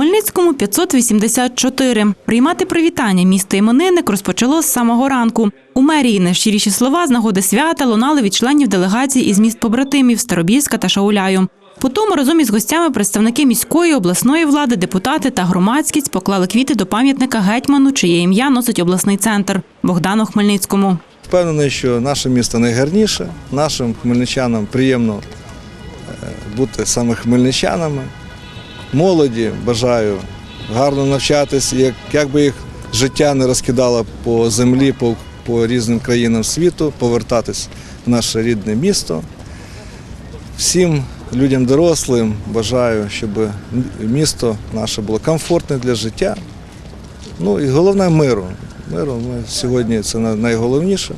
Хмельницькому 584. Приймати привітання місто іменинник розпочало з самого ранку. У мерії найщиріші слова з нагоди свята лунали від членів делегацій із міст побратимів Старобільська та Шауляю. Потім разом із гостями представники міської обласної влади, депутати та громадськість поклали квіти до пам'ятника гетьману, чиє ім'я носить обласний центр Богдану Хмельницькому. Впевнений, що наше місто найгарніше, нашим хмельничанам приємно е, бути саме хмельничанами. Молоді бажаю гарно навчатись, як, як би їх життя не розкидало по землі, по, по різним країнам світу, повертатись в наше рідне місто. Всім людям дорослим бажаю, щоб місто наше було комфортне для життя. Ну і головне миру. Миру ми сьогодні це найголовніше.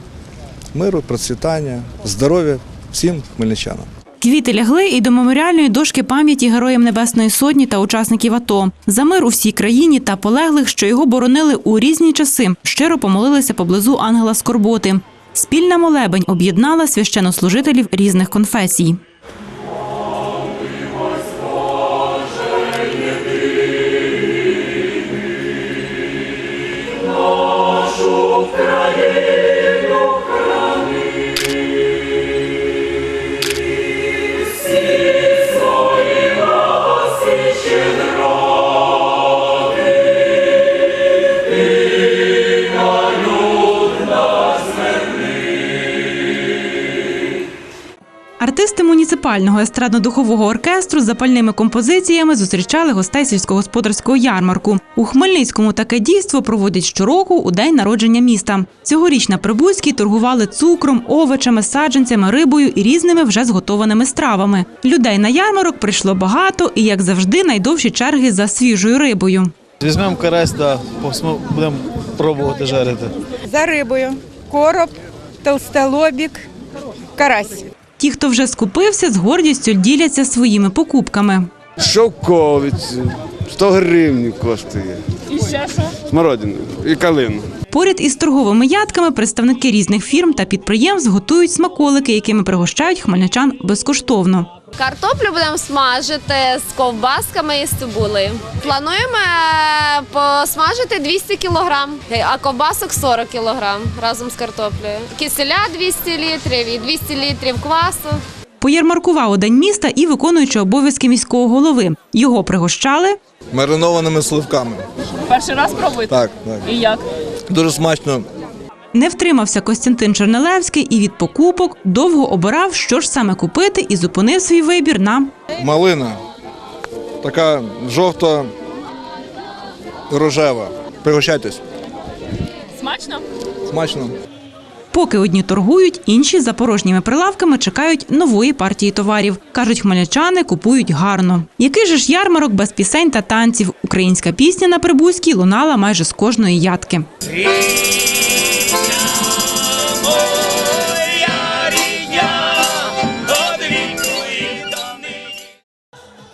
Миру, процвітання, здоров'я всім хмельничанам. Квіти лягли і до меморіальної дошки пам'яті Героям Небесної Сотні та учасників АТО. За мир у всій країні та полеглих, що його боронили у різні часи, щиро помолилися поблизу ангела Скорботи. Спільна молебень об'єднала священнослужителів різних конфесій. Муніципального естрадно-духового оркестру з запальними композиціями зустрічали гостей сільськогосподарського ярмарку. У Хмельницькому таке дійство проводять щороку у день народження міста. Цьогоріч на Прибузькій торгували цукром, овочами, саджанцями, рибою і різними вже зготованими стравами. Людей на ярмарок прийшло багато і, як завжди, найдовші черги за свіжою рибою. Візьмемо карась, посмо- будемо пробувати жарити. За рибою. Короб, толстолобік, карась. Ті, хто вже скупився, з гордістю діляться своїми покупками. Шовковиці, 100 гривень коштує. І ще що? Смородину і калину. Поряд із торговими ядками представники різних фірм та підприємств готують смаколики, якими пригощають хмельничан безкоштовно. Картоплю будемо смажити з ковбасками і з цибулею. Плануємо е, посмажити 200 кг, а ковбасок 40 кг разом з картоплею. Киселя 200 літрів і 200 літрів квасу. Поярмаркував у день міста і виконуючи обов'язки міського голови. Його пригощали Маринованими сливками. Перший раз пробуєте? Так, так. І як? Дуже смачно. Не втримався Костянтин Чернелевський і від покупок довго обирав, що ж саме купити, і зупинив свій вибір на Малина. Така жовто рожева. Пригощайтесь. Смачно? Смачно. Поки одні торгують, інші за порожніми прилавками чекають нової партії товарів. Кажуть, хмельничани купують гарно. Який же ж ярмарок без пісень та танців? Українська пісня на Прибузькій лунала майже з кожної ядки.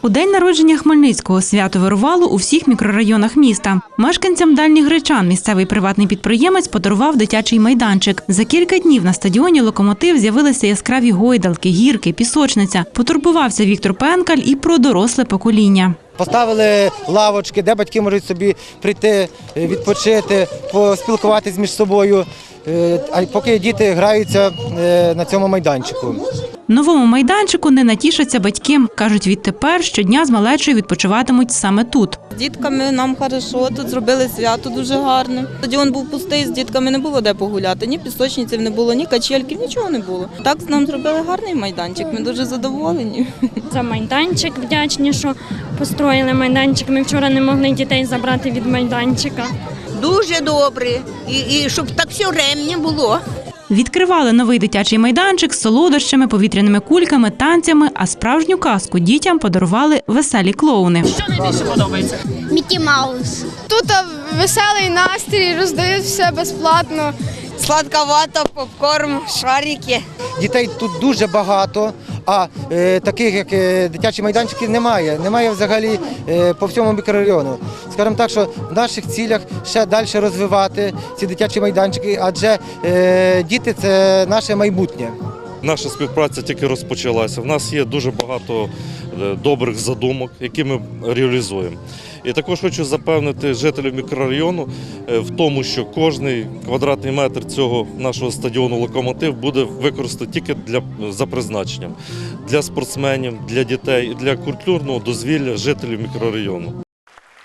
У день народження Хмельницького свято вирувало у всіх мікрорайонах міста. Мешканцям дальніх гречан місцевий приватний підприємець подарував дитячий майданчик. За кілька днів на стадіоні локомотив з'явилися яскраві гойдалки, гірки, пісочниця. Потурбувався Віктор Пенкаль і про доросле покоління. Поставили лавочки, де батьки можуть собі прийти, е, відпочити, поспілкуватись між собою, поки діти граються е, на цьому майданчику. Новому майданчику не натішаться батьки. кажуть, відтепер щодня з малечою відпочиватимуть саме тут. З дітками нам хорошо, тут зробили свято дуже гарно. Стадіон був пустий, з дітками не було де погуляти. Ні пісочниців не було, ні качельків, нічого не було. Так нам зробили гарний майданчик. Ми дуже задоволені. За майданчик вдячні, що построїли майданчик. Ми вчора не могли дітей забрати від майданчика. Дуже добре. І, і щоб так все ремня було. Відкривали новий дитячий майданчик з солодощами, повітряними кульками, танцями, а справжню казку дітям подарували веселі клоуни. Що найбільше подобається? Мікі Маус. Тут веселий настрій, роздають все безплатно. Сладковато, попкорн, шарики. Дітей тут дуже багато, а е, таких як е, дитячі майданчики немає. Немає взагалі е, по всьому мікрорайону. Скажемо так, що в наших цілях ще далі розвивати ці дитячі майданчики, адже е, діти це наше майбутнє. Наша співпраця тільки розпочалася. В нас є дуже багато е, добрих задумок, які ми реалізуємо. І також хочу запевнити жителів мікрорайону е, в тому, що кожний квадратний метр цього нашого стадіону локомотив буде використаний тільки для за призначенням для спортсменів, для дітей і для культурного дозвілля жителів мікрорайону.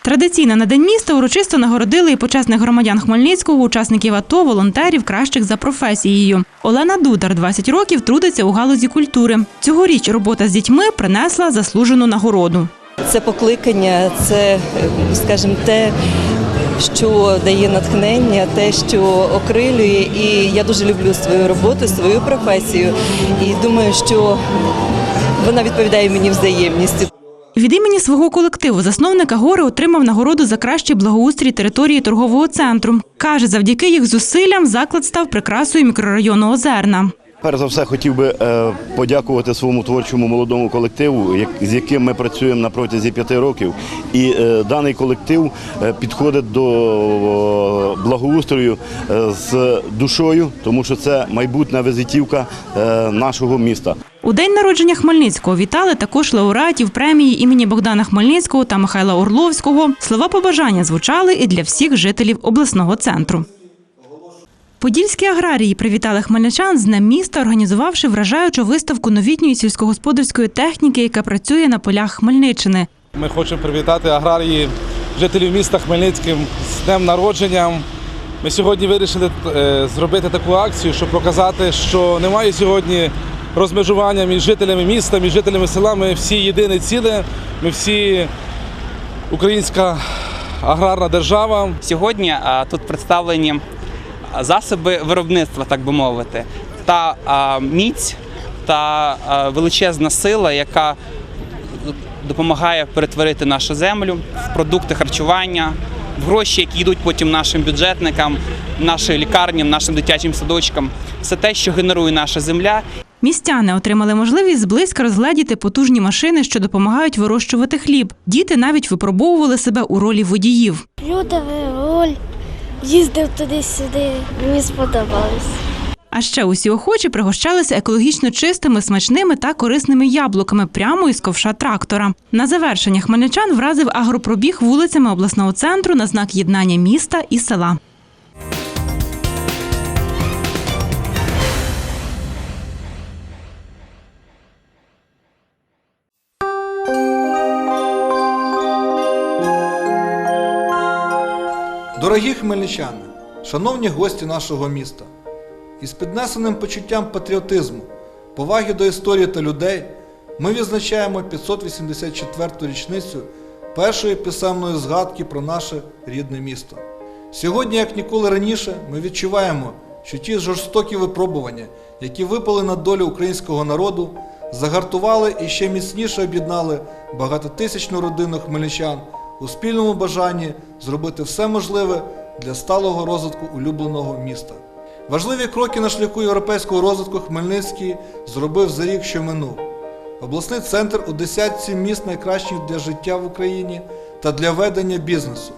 Традиційно на день міста урочисто нагородили і почесних громадян Хмельницького, учасників АТО, волонтерів, кращих за професією. Олена Дудар 20 років трудиться у галузі культури. Цьогоріч робота з дітьми принесла заслужену нагороду. Це покликання, це, скажімо, те, що дає натхнення, те, що окрилює. І я дуже люблю свою роботу, свою професію. І думаю, що вона відповідає мені взаємністю. Від імені свого колективу засновника гори отримав нагороду за кращий благоустрій території торгового центру. Каже, завдяки їх зусиллям заклад став прикрасою мікрорайону Озерна. Перш за все хотів би е, подякувати своєму творчому молодому колективу, з яким ми працюємо на протязі п'яти років. І е, даний колектив е, підходить до благоустрою з душою, тому що це майбутня визитівка нашого міста. У день народження Хмельницького вітали також лауреатів премії імені Богдана Хмельницького та Михайла Орловського. Слова побажання звучали і для всіх жителів обласного центру. Подільські аграрії привітали хмельничан з Днем міста, організувавши вражаючу виставку новітньої сільськогосподарської техніки, яка працює на полях Хмельниччини. Ми хочемо привітати аграрії, жителів міста Хмельницьким з днем народження. Ми сьогодні вирішили е, зробити таку акцію, щоб показати, що немає сьогодні розмежування між жителями міста, між жителями села. Ми всі єдине ціле, ми всі українська аграрна держава. Сьогодні тут представлені засоби виробництва, так би мовити, та а, міць та а, величезна сила, яка допомагає перетворити нашу землю в продукти харчування, в гроші, які йдуть потім нашим бюджетникам, нашим лікарням, нашим дитячим садочкам. Це те, що генерує наша земля Містяни отримали можливість зблизька розгледіти потужні машини, що допомагають вирощувати хліб. Діти навіть випробовували себе у ролі водіїв. Чудовий роль. Їздив туди-сюди. Мені сподобалось. А ще усі охочі пригощалися екологічно чистими, смачними та корисними яблуками прямо із ковша трактора. На завершення хмельничан вразив агропробіг вулицями обласного центру на знак єднання міста і села. Дорогі хмельничани, шановні гості нашого міста, із піднесеним почуттям патріотизму, поваги до історії та людей, ми відзначаємо 584-ту річницю першої писемної згадки про наше рідне місто. Сьогодні, як ніколи раніше, ми відчуваємо, що ті жорстокі випробування, які випали на долю українського народу, загартували і ще міцніше об'єднали багатотисячну родину хмельничан у спільному бажанні зробити все можливе для сталого розвитку улюбленого міста. Важливі кроки на шляху європейського розвитку Хмельницький зробив за рік, що минув. Обласний центр у десятці міст найкращих для життя в Україні та для ведення бізнесу.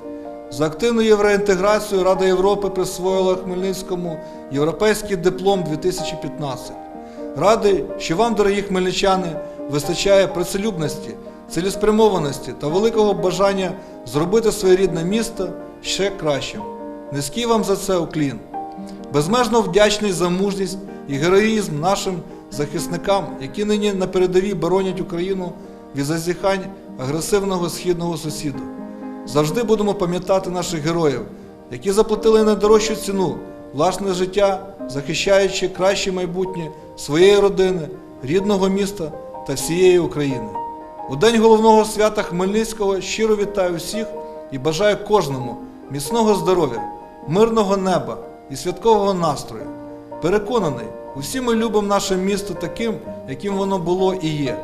За активну євроінтеграцію Рада Європи присвоїла Хмельницькому європейський диплом 2015. Радий, що вам, дорогі хмельничани, вистачає працелюбності, цілеспрямованості та великого бажання зробити своє рідне місто ще кращим. Низький вам за це уклін. Безмежно вдячний за мужність і героїзм нашим захисникам, які нині на передовій боронять Україну від зазіхань агресивного східного сусіда. Завжди будемо пам'ятати наших героїв, які заплатили найдорожчу ціну власне життя, захищаючи краще майбутнє своєї родини, рідного міста та всієї України. У день головного свята Хмельницького щиро вітаю всіх і бажаю кожному міцного здоров'я, мирного неба і святкового настрою. Переконаний, усі ми любимо наше місто таким, яким воно було і є,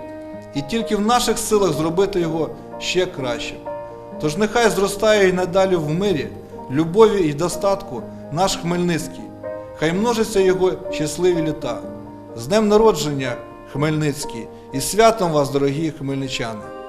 і тільки в наших силах зробити його ще кращим. Тож нехай зростає і надалі в мирі, любові і достатку наш Хмельницький, хай множаться його щасливі літа. З днем народження, Хмельницький, і святом вас, дорогі хмельничани!